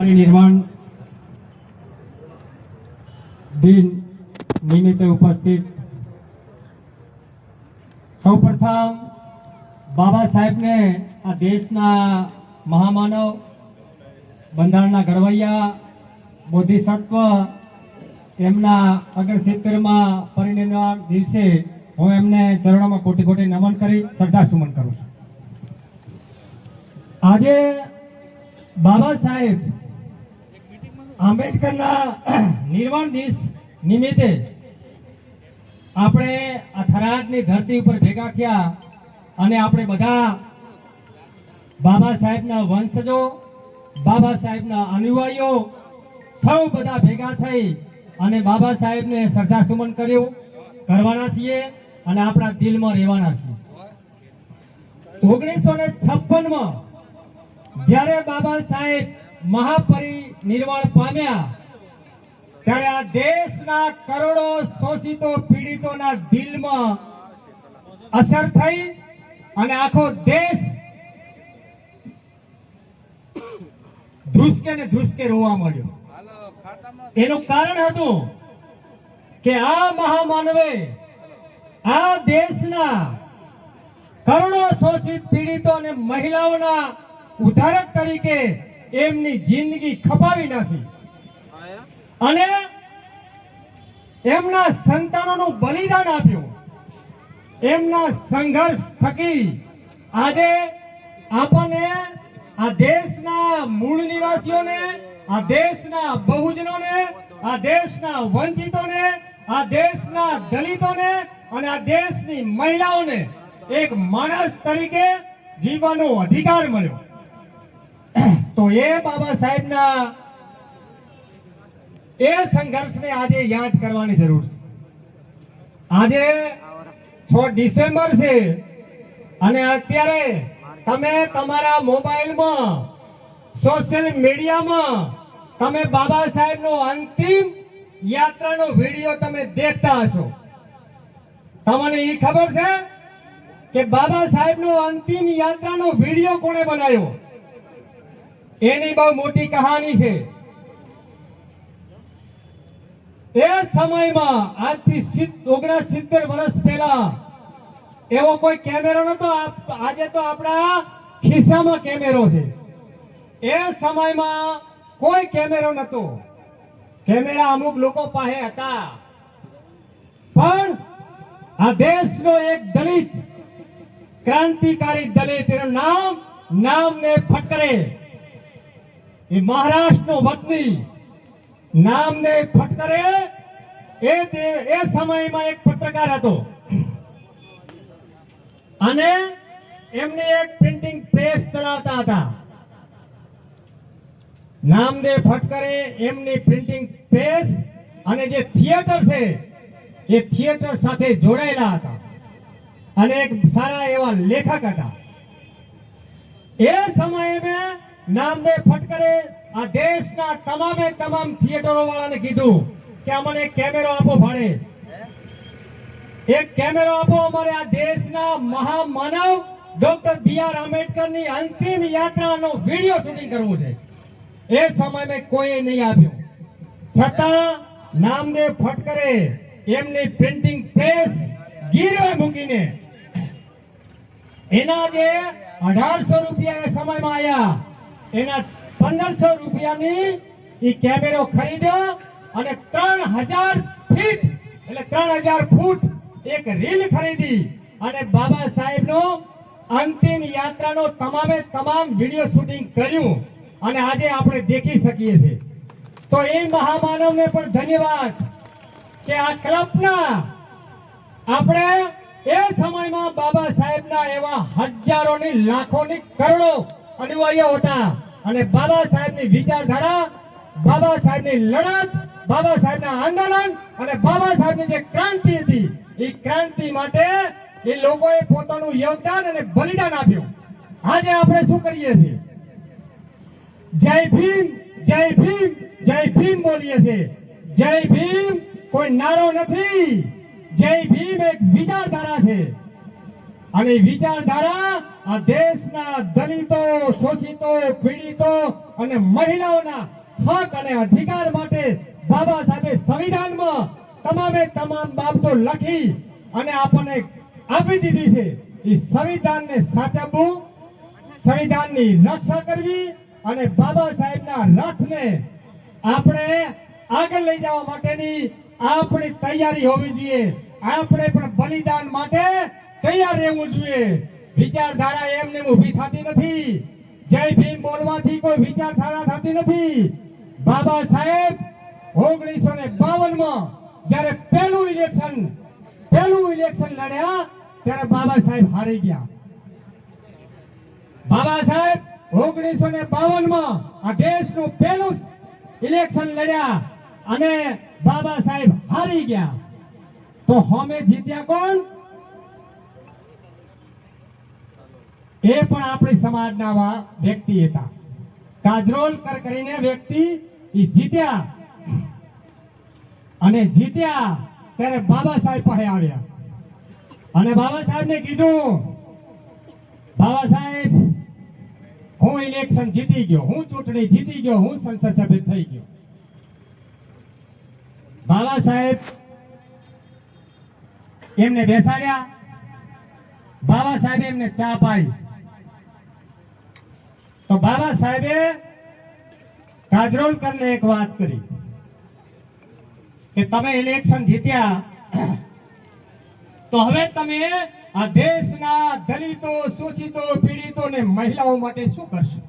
નિર્માણ દિન નિમિત્તે ઉપસ્થિત. સૌપ્રથમ બાબા સાહેબને આ દેશના મહામાનવ બંધારણના ઘડવૈયા બોધિસત્વ એમના અગણસિત્તેરમાં પરિનિર્વાણ દિવસે હું એમને ચરણોમાં કોટી કોટી નમન કરી શ્રદ્ધા સુમન કરું છું. આજે બાબા સાહેબ આંબેડકરના નિર્વાણ દિવસ નિમિત્તે આપણે આ થરાદની ધરતી ઉપર ભેગા થયા અને આપણે બધા બાબા સાહેબના વંશજો, બાબા સાહેબના અનુયાયીઓ સૌ બધા ભેગા થઈ અને બાબા સાહેબને શ્રદ્ધાસુમન કર્યું. કરવાના છીએ અને આપણા દિલમાં રહેવાના છીએ. ઓગણીસો ને છપ્પનમાં જ્યારે બાબા સાહેબ મહાપરિનિર્વાણ પામ્યા. ત્યારે આ દેશના કરોડો શોષિતો પીડિતોના દિલમાં અસર થઈ અને આખો દેશ ધ્રુસકે ને ધ્રુસકે રોવા મળ્યો એનું કારણ હતું કે આ મહામાનવે આ દેશના કરોડો શોષિત પીડિતો અને મહિલાઓના ઉધારક તરીકે એમની જિંદગી ખપાવી નાખી. અને એમના સંતાનોનું બલિદાન આપ્યું. એમના સંઘર્ષ થકી આજે આપણને આ દેશના મૂળ નિવાસીઓને આ દેશના બહુજનોને આ દેશના વંચિતોને આ દેશના દલિતોને અને આ દેશની મહિલાઓને એક માણસ તરીકે જીવવાનો અધિકાર મળ્યો. તો એ બાબા સાહેબના એ સંઘર્ષને આજે યાદ કરવાની જરૂર છે. આજે છ ડિસેમ્બર છે અને અત્યારે તમે તમારા મોબાઈલમાં, સોશિયલ મીડિયામાં તમે બાબા સાહેબનો અંતિમ યાત્રાનો વીડિયો તમે દેખતા હશો. તમને એ ખબર છે કે બાબા સાહેબનો અંતિમ યાત્રાનો વીડિયો કોણે બનાવ્યો? એની બહુ મોટી કહાની છે. એ સમયમાં આજથી ઓગણસ સિત્તેર વર્ષ પહેલા એવો કોઈ કેમેરો નતો આજે તો આપણા ખિસ્સામાં કેમેરો છે. એ સમયમાં કોઈ કેમેરો નતો. કેમેરા અમુક લોકો પાસે હતા. પણ આ દેશનો એક દલિત, ક્રાંતિકારી દલિત, એનું નામ, નામને ફટકરે. એ મહારાષ્ટ્રનો વતની નામને ફટકરે. એ એ સમયમાં એક પત્રકાર હતો. અને એમને એક પ્રિન્ટિંગ પ્રેસ ચલાવતા હતા. નામદેવ ફટકરે એમની પ્રિન્ટિંગ પ્રેસ અને જે થિયેટર છે, એ થિયેટર સાથે જોડાયેલા હતા. અને એક સારા એવા લેખક હતા. એ સમયે મેં નામદેવ ફટકરે આ દેશના તમામે તમામ થિયેટરો વાળાને કીધું કે અમને કેમેરો આપો ભાડે. એક કેમેરો આપો અમારે આ દેશના મહામાનવ ડોક્ટર બી આર આંબેડકરની અંતિમ યાત્રાનો વીડિયો શૂટિંગ કરવું છે. એ સમય મેં કોઈએ નહીં આપ્યું. છતાં નામદેવ ફટકરે એમની પ્રિન્ટિંગ પ્રેસ ગીરવે મૂકીને. એના જે અઢારસો રૂપિયા એ સમયમાં આવ્યા એના પંદરસો રૂપિયાની એ કેમેરો ખરીદ્યો અને ત્રણ હજાર ફીટ, એટલે ત્રણ હજાર ફૂટ એક રીલ ખરીદી. અને બાબા સાહેબનો અંતિમ યાત્રાનો તમામે તમામ વીડિયો શૂટિંગ કર્યું. અને આજે આપણે દેખી શકીએ છીએ. તો એ મહામાનવને પણ ધન્યવાદ કે આ કલ્પના આપણે એ સમયમાં બાબા સાહેબના એવા હજારોની લાખોની કરોડો અનુયાયીઓ હતા અને બાબા સાહેબની વિચારધારા, બાબા સાહેબની લડત, બાબા સાહેબના આંદોલન અને બાબા સાહેબની જે ક્રાંતિ હતી, એ ક્રાંતિ માટે એ લોકોએ પોતાનું યોગદાન અને બલિદાન આપ્યું. આજે આપણે શું કરીએ છીએ? જય ભીમ જય ભીમ જય ભીમ બોલીએ છીએ. જય ભીમ, કોઈ નારો નથી. જય ભીમ એક વિચારધારા છે. અને વિચારધારા આ દેશના દલિતો, શોષિતો, પીડિતો અને મહિલાઓના હક અને અધિકાર માટે બાબા સાહેબે સંવિધાનમાં તમામે તમામ બાબતો લખી અને આપણને આપી દીધી છે. એ સંવિધાનને સાચવવું, સંવિધાનની રક્ષા કરવી અને બાબા સાહેબના રથને આપણે આગળ લઈ જવા માટેની આપણી તૈયારી હોવી જોઈએ. આપણે પણ બલિદાન માટે તૈયાર રહેવું જોઈએ. વિચારધારા એમને એમ ઊભી થતી નથી. જય ભીમ બોલવાથી કોઈ વિચારધારા થતી નથી. બાબા સાહેબ, ઓગણીસો ને બાવનમાં જ્યારે પહેલું ઇલેક્શન પહેલું ઇલેક્શન લડ્યા, ત્યારે બાબા સાહેબ હારી ગયા. બાબા સાહેબ, ઓગણીસો ને બાવનમાં આ દેશનું પહેલું ઇલેક્શન લડ્યા અને બાબા સાહેબ હારી ગયા. તો હોમે જીત્યા કોણ? એ પણ આપણી સમાજના વ્યક્તિ હતા. કાજરોલકર કરીને વ્યક્તિ એ જીત્યા. અને જીત્યા ત્યારે બાબા સાહેબ પાસે આવ્યા. અને બાબા સાહેબને કીધું, બાબા સાહેબ, હું ઇલેક્શન જીતી ગયો, હું ચૂંટણી જીતી ગયો, હું સંસદ સભ્ય થઈ ગયો. બાબા સાહેબ એમને બેસાડ્યા. બાબા સાહેબ એમને ચા પાઈ. તો બાબા સાહેબે કાજરોલકરને એક વાત કરી કે તમે ઇલેક્શન જીત્યા, તો હવે તમે આ દેશના દલિતો, શોષિતો પીડિતો ને મહિલાઓ માટે શું કરશો?